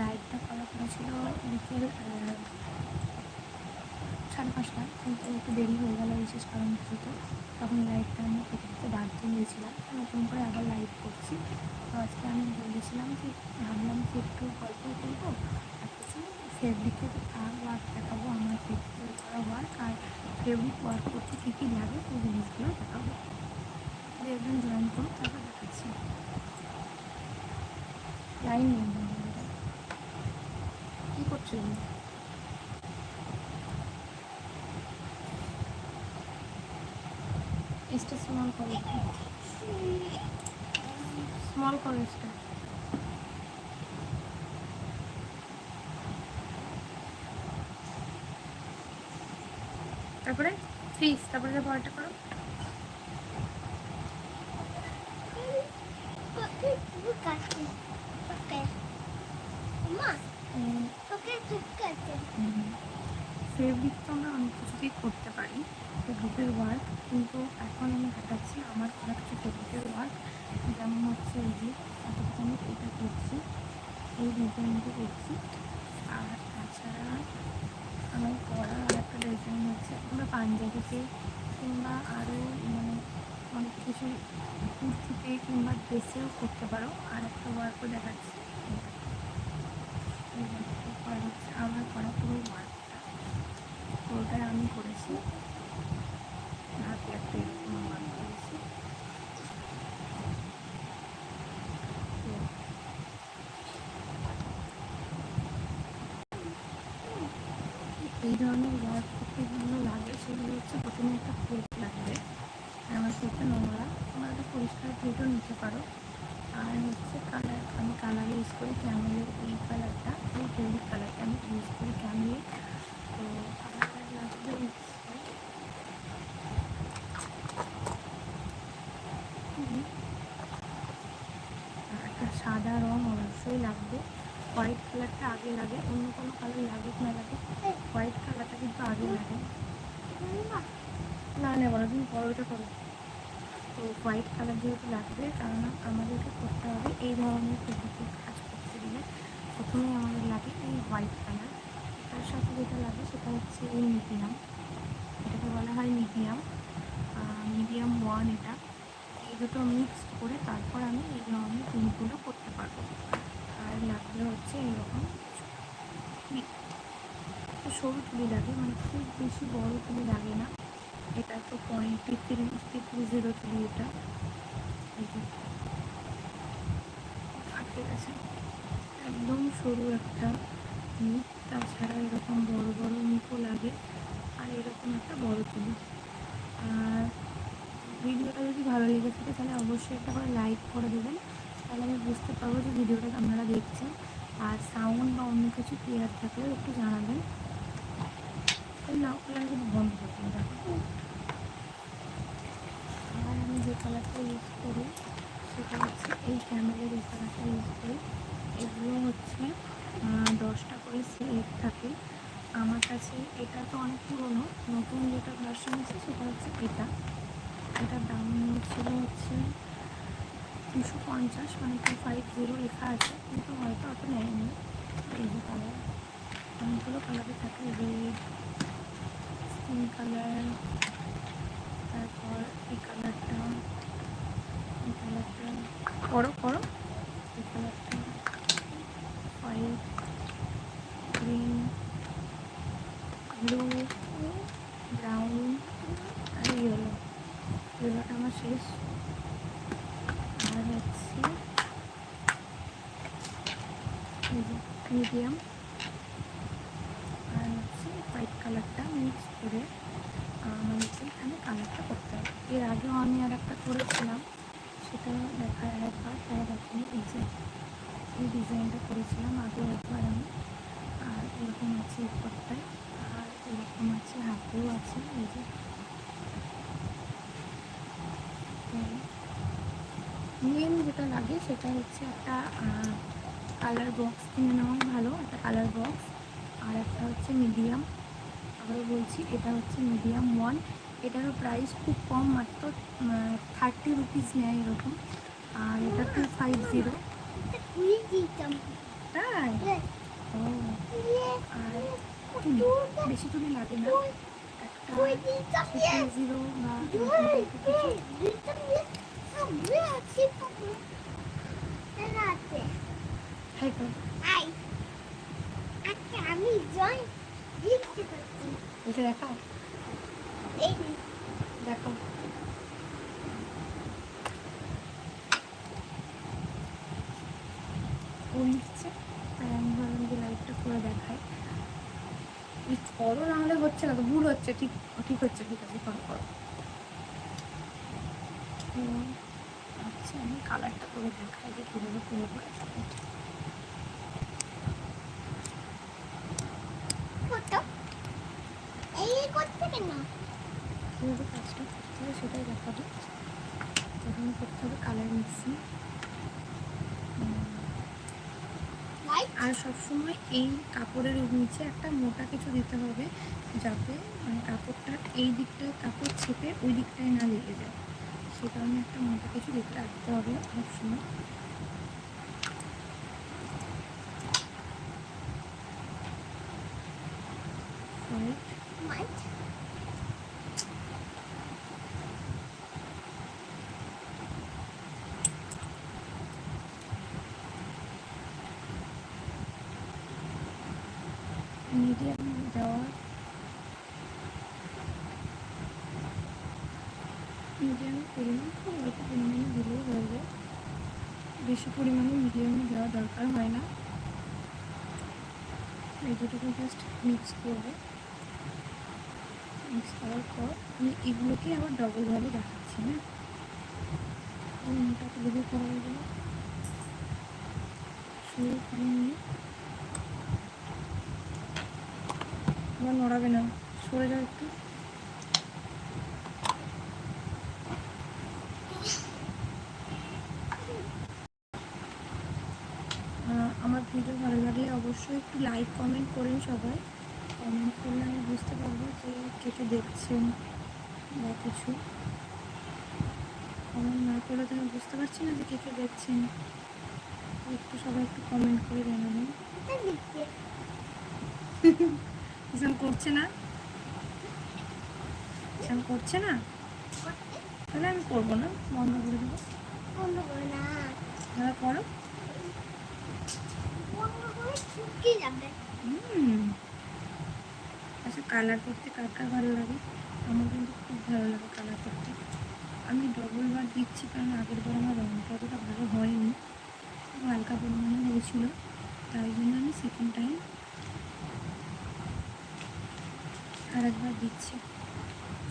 লাইটটা করা করেছিল বিকেল সাড়ে পাঁচটা। কিন্তু একটু দেরি হয়ে গেল বিশেষ কারণ কিছুতে। তখন লাইটটা আমি কেটে দিতে বাধ্য হয়েছিলাম। নতুন করে আবার লাইট করছি। তো আজকে আমি বলেছিলাম যে ভাবলাম যে একটু গল্প করব আর কিছু ফেব্রিকের ওয়ার্ক দেখাবো, আমার ফেব্রিকের করা ওয়ার্ক আর ফেব্রিক ওয়ার্ক করতে কী কী লাগে সেই জিনিসগুলো দেখাবো। তো একজন জয়েন করুন, তারপর দেখাচ্ছি। লাইন নেই জন্য এটা স্মল করে স্মল করে এটা তারপরে ফ্রিজ তারপরে পরেরটা করো কাটছি মা ফেব্রিক তো আমরা অনেক কিছুতেই করতে পারি ফেব্রিকের ওয়ার্ক কিন্তু এখন আমি দেখাচ্ছি আমার করা কিছু ফেব্রিকের ওয়ার্ক যেমন হচ্ছে এই যে আমি এটা করছি, এই ডিজাইনটা করছি আর তাছাড়া আমার করা আর একটা ডিজাইন হচ্ছে আমরা পাঞ্জাবিতে, কিংবা আরও মানে অনেক কিছু কুর্তিতে কিংবা ড্রেসেও করতে পারো, আর একটা ওয়ার্কও দেখাচ্ছি। আমার পুরোটাই আমি করেছি করেছি এই ধরনের ওয়ার্ক করতে যেগুলো লাগে, সেগুলো হচ্ছে প্রথমে একটা প্লেট লাগবে। আমার প্লেটটা নোংরা। তোমরা একটা পরিষ্কার প্লেটও নিতে পারো। আর হচ্ছে কালার আমি কালার ইউজ করি ক্যামেলের এই কালারটা এই ফেব্রিক কালারটা আমি ইউজ করি ক্যামেলের তো কালারটা লাগবে একটা সাদা রং অবশ্যই লাগবে। হোয়াইট কালারটা আগে লাগে, অন্য কোনো কালার লাগুক না লাগে। হোয়াইট কালারটা কিন্তু আগে লাগে। না না, বলো, তুমি পরোটা করো। তো হোয়াইট কালার যেহেতু লাগবে, কারণ আমাদেরকে করতে হবে এই ধরনের ফেব্রিকের কাজ করতে গেলে। প্রথমে আমাদের লাগে এই হোয়াইট কালার তার সাথে যেটা লাগে সেটা হচ্ছে এই মিডিয়াম এটাকে বলা হয় মিডিয়াম মিডিয়াম ওয়ান এটা। এই দুটো মিক্সড করে তারপর আমি এই ধরনের প্রিন্টগুলো করতে পারব। আর লাগবে হচ্ছে এরকম সরু তুলি লাগে মানে খুব বেশি বড় তুলি লাগে না। এটা তো পয়েন্ট থ্রি থ্রি জিরো তুলি এটা। একদম সরু একটা মুখ তাছাড়া এরকম বড় বড় মুখও লাগে, আর এরকম একটা বড় তুলি। আর ভিডিওটা যদি ভালো লেগে থাকে, তাহলে অবশ্যই একটা করে লাইক করে দেবেন। তাহলে আমি বুঝতে পারব যে ভিডিওটা আপনারা দেখছেন। আর সাউন্ড বা অন্য কিছু ক্লিয়ার থাকলেও একটু জানাবেন। ওই নাও কালার কিন্তু বন্ধ আর আমি যে কালারটা ইউজ করি, সেটা হচ্ছে এই ক্যামেরার এই কালারটা ইউজ করি। এগুলো হচ্ছে দশটা করে সেট থাকে। আমার কাছে এটা তো অনেক পুরনো, নতুন যেটা ভার্সন আছে সেটা হচ্ছে এটা। এটার দাম ছিল হচ্ছে দুশো পঞ্চাশ মানে টু ফাইভ জিরো লেখা আছে, কিন্তু হয়তো অত নেয়নি। এই যে কালার অনেকগুলো কালারে থাকে রেড স্কিন কালার তারপর এই কালারটা এই কালারটা করো করো। এই কালারটা হোয়াইট গ্রিন ব্লু ব্রাউন আর ইয়েলো ইয়েলোটা আমার শেষ। আর হচ্ছে মিডিয়াম আর হচ্ছে হোয়াইট কালারটা মিক্স করে আমাদেরকে এখানে কালারটা করতে হবে এর আগেও আমি আর একটা করেছিলাম সেটা দেখা একবার দেখেনি এই যে এই ডিজাইনটা করেছিলাম আগেও একবার আমি আর এরকম আছে উপরটায় আর এরকম আছে হাতেও আছে। এই যে মেন যেটা লাগে সেটা হচ্ছে একটা কালার বক্স কিনে নেওয়া ভালো, একটা কালার বক্স আর একটা হচ্ছে মিডিয়াম আবারও বলছি, এটা হচ্ছে মিডিয়াম ওয়ান এটারও প্রাইস খুব কম, মাত্র থার্টি রুপিস নেয় এরকম। আর এটা টু ফাইভ জিরো তাই? ও। আর বেশি তুলি লাগে না। জিরো আমি জয় এটা দেখাও এই ও লিখছে তাই আমি লাইটটা করে করো হচ্ছে না ভুল হচ্ছে, ঠিক ঠিক হচ্ছে, ঠিক আছে, করো করো। আচ্ছা আমি কালারটা করে দেখাই যে করে কেন কীভাবে কাজটা করতে হবে সেটাই দেখাবো। প্রথমে করতে হবে কালার মিক্সিং আর সবসময় এই কাপড়ের নিচে একটা মোটা কিছু দিতে হবে যাতে মানে কাপড়টা এই দিকটায় কাপড় ছেপে ওই দিকটায় না লেগে যায়। সে কারণে একটা মোটা কিছু দিতে রাখতে হবে সবসময় হোয়াইট লাইট মিডিয়াম দেওয়া মিডিয়াম পরিমাণ খুব অল্প পরিমাণে দিলেও হয়ে যায় বেশি পরিমাণে মিডিয়ামে দেওয়া দরকার হয় না। এই দুটোকে জাস্ট মিক্স করব। মিক্স করার পর আমি এগুলোকে আবার ডবলভাবে দেখাচ্ছি না মোটা তুলে দিয়ে করা গেল শুরু করে নিয়ে। আবার নড়াবে না, সরে যাও একটু আহ, আমার ভিডিও ভালো লাগলে অবশ্যই একটু লাইক কমেন্ট করেন সবাই। কমেন্ট করলে আমি বুঝতে পারব যে কে কে দেখছেন বা কিছু। কমেন্ট না করলে তো আমি বুঝতে পারছি না যে কে কে দেখছেন। একটু সবাই একটু কমেন্ট করে জানাবেন লিখতে করছে না? কিষান করছে না? তাহলে আমি করব না বন্ধ করে দেবো। বন্ধ করে না। তাহলে করে। আচ্ছা কালার করতে কার কার ভালো লাগে? আমার কিন্তু খুব ভালো লাগে কালার করতে। আমি ডবল বার দিচ্ছি কারণ আগের বার আমার রঙটা অতটা ভালো হয়নি। খুব হালকা পরিমাণে হয়েছিল। তাই জন্য আমি সেকেন্ড টাইম আর একবার দিচ্ছি।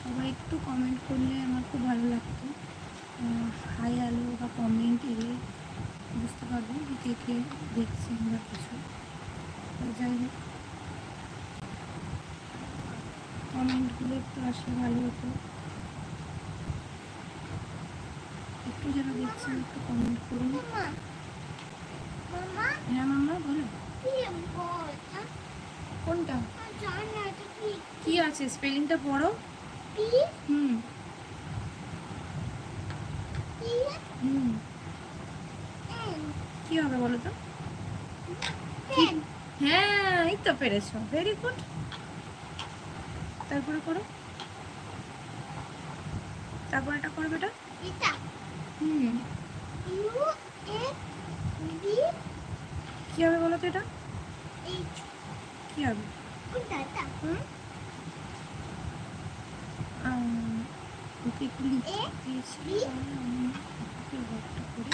সবাই একটু কমেন্ট করলে আমার খুব ভালো লাগতো। হাই আলো বা কমেন্ট এলে বুঝতে পারব কে কে দেখছেন বা কিছু। যাই হোক কমেন্টগুলো একটু আসলে ভালো হতো একটু যারা দেখছেন একটু কমেন্ট করুন হ্যাঁ মামা বলো? কোনটা কি আছে স্পেলিংটা পড়ো হুম হুম কি হবে বলো তো পেন হ্যাঁ এই তো পেরেছ। ভেরি গুড তারপরে করো। তারপর এটা করো বেটা। হুম। কি হবে বলো তো এটা? কি হবে? ওকে একটু লিখে দিয়েছি আমি ওকে করি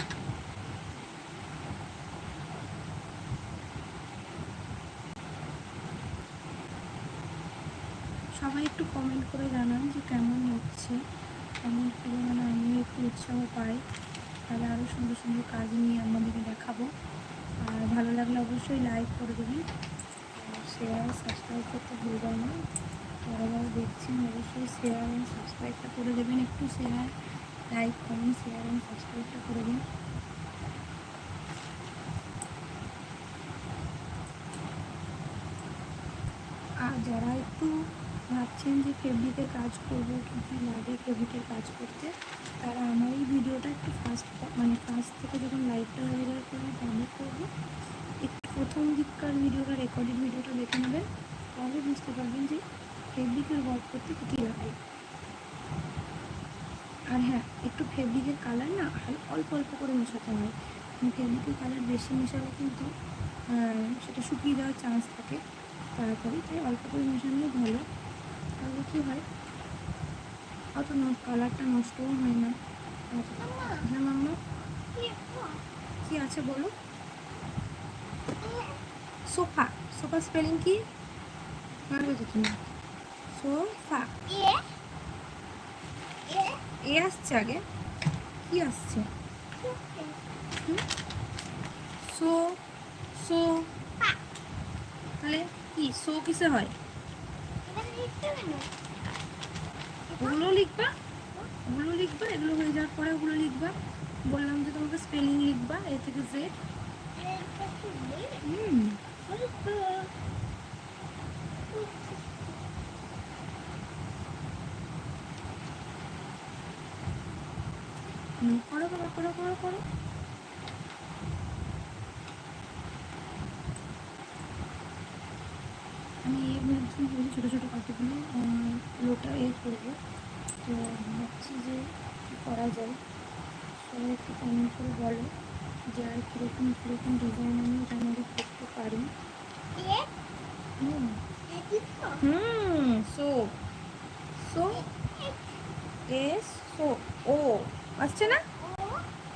সবাই একটু কমেন্ট করে জানান যে কেমন হচ্ছে। কমেন্ট করে মানে আমি একটু উৎসাহ পাই। তাহলে আরও সুন্দর সুন্দর কাজ নিয়ে আমাদেরকে দেখাবো। আর ভালো লাগলে অবশ্যই লাইক করে দেবেন। শেয়ার সাবস্ক্রাইব করতে ভুলবেন না। যারা যারা দেখছেন অবশ্যই শেয়ার অ্যান্ড সাবস্ক্রাইবটা করে দেবেন। একটু share like comment share and সাবস্ক্রাইবটা করে দিন। আর যারা একটু ভাবছেন যে ফেব্রিকের কাজ করব কী লাগে ফেব্রিকের কাজ করতে? তারা আমার এই ভিডিওটা একটু ফার্স্ট মানে ফার্স্ট থেকে যখন লাইভটা হয়ে যাওয়ার পরে ডাউনলোড করব। একটু প্রথম দিককার ভিডিওটা রেকর্ডেড ভিডিওটা দেখে নেবেন। তাহলে বুঝতে পারবেন যে ফেব্রিকের ওয়ার্ক করতে কী লাগে। আর হ্যাঁ একটু ফেব্রিকের কালার না অল্প অল্প করে মেশাতে হয়। ফেব্রিকের কালার বেশি মেশালে কিন্তু সেটা শুকিয়ে যাওয়ার চান্স থাকে। তাড়াতাড়ি তাই অল্প করে মেশানো ভালো। তাহলে কী হয়? অত কালারটা নষ্টও হয় না। হ্যাঁ মাম্মা? কি আছে? বলো? সোফা। সোফা স্পেলিং কি? পারবে তো তুমি সোফা। এ? আসছে আগে। কি আসছে? So so. তাহলে কি? সো কিসে হয়? ওগুলো লিখবা ওগুলো লিখবা এগুলো হয়ে যাওয়ার পরে ওগুলো লিখবা। বললাম যে তোমাকে স্পেলিং লিখবা এ থেকে জেড হুম, করো করো করো করো করো আমি এর মধ্যে ছোটো কতগুলো লোটা এ করব তো ভাবছি যে কী করা যায়। সবাই একটু কমেন্ট করে বলো যে আর কীরকম কীরকম ডিজাইন আমি এটার করতে পারি। হুম। সো সো এস সো ও আসছে না?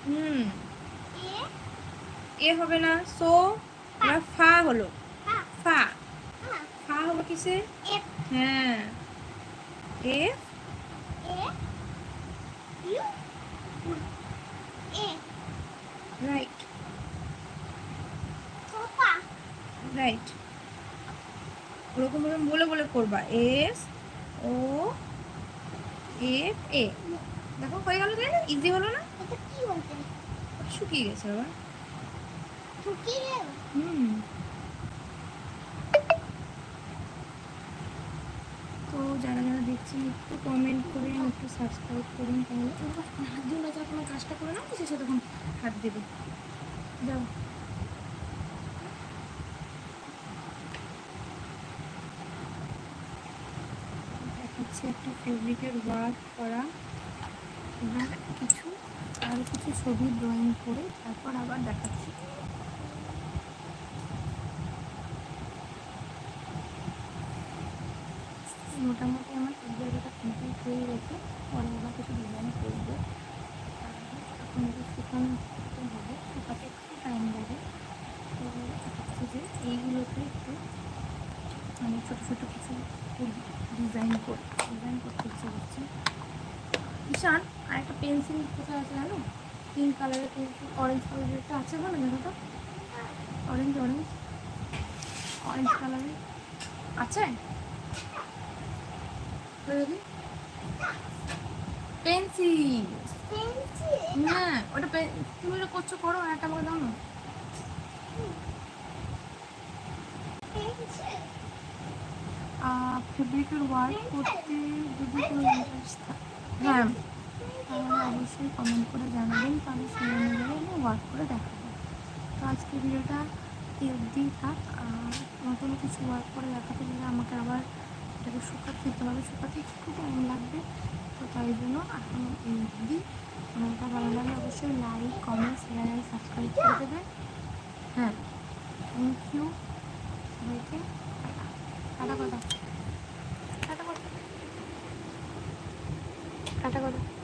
হুম। এ হবে না সো এবার ফা হলো। ফা। ফা। হবে কিসে হ্যাঁ। এফ রাইট রাইট ওরকম ওরকম বলে বলে করবা। এস ও এফ এ দেখো হয়ে গেল তাই না? ইজি হলো না? শুকিয়ে গেছে আবার। ঠুকি রে হুম তো দেখছেন একটু কমেন্ট করেন, একটু সাবস্ক্রাইব করুন তাহলে। হাত দিয়ে বাজার কোনো কাজটা করে না শেষে তখন হাত দেবে। যাও। দেখাচ্ছি একটা ফেব্রিকের ওয়ার্ক করা। এবার কিছু, আর কিছু ছবি ড্রয়িং করে, তারপর আবার দেখাচ্ছি। মোটামুটি আমার এই জায়গাটা কমপ্লিট হয়ে গেছে। পরে আবার কিছু ডিজাইন করব। এখন এটা শুকানো করতে হবে। শুকাতে একটু টাইম লাগে। তো হচ্ছে যে এইগুলোতে একটু মানে ছোটো ছোটো কিছু ডিজাইন কর ডিজাইন করতে ইচ্ছে করছে। ঈশান আর একটা পেন্সিল কোথায় আছে জানো? পিঙ্ক কালারের পেন্সিল অরেঞ্জ কালারের একটা আছে বলো দেখো তো? অরেঞ্জ অরেঞ্জ অরেঞ্জ কালারের আছে? পেন্সিল ওটা তুমি ওটা করছ করো একটা আমাকে দাও না। ফেব্রিকের ওয়ার্ক করতে যদি কোনো ইন্টারেস্ট হ্যাঁ তাহলে অবশ্যই কমেন্ট করে জানাবেন তাহলে সেই অনুযায়ী আমি ওয়ার্ক করে দেখাবো। তো আজকে ভিডিওটা এই অবধিই থাক আর নতুন কিছু ওয়ার্ক করে দেখাতে গেলে আমাকে আবার এটাকে শুকাতে দিতে হবে শুকাতে একটু টাইম লাগবে। তো তাই জন্য এখন এই দিদি ভিডিওটা ভালো লাগলে অবশ্যই লাইক কমেন্ট শেয়ার সাবস্ক্রাইব করে দেবেন। হ্যাঁ থ্যাংক ইউ সবাইকে। টাটা কথা টাটা কথা টাটা কথা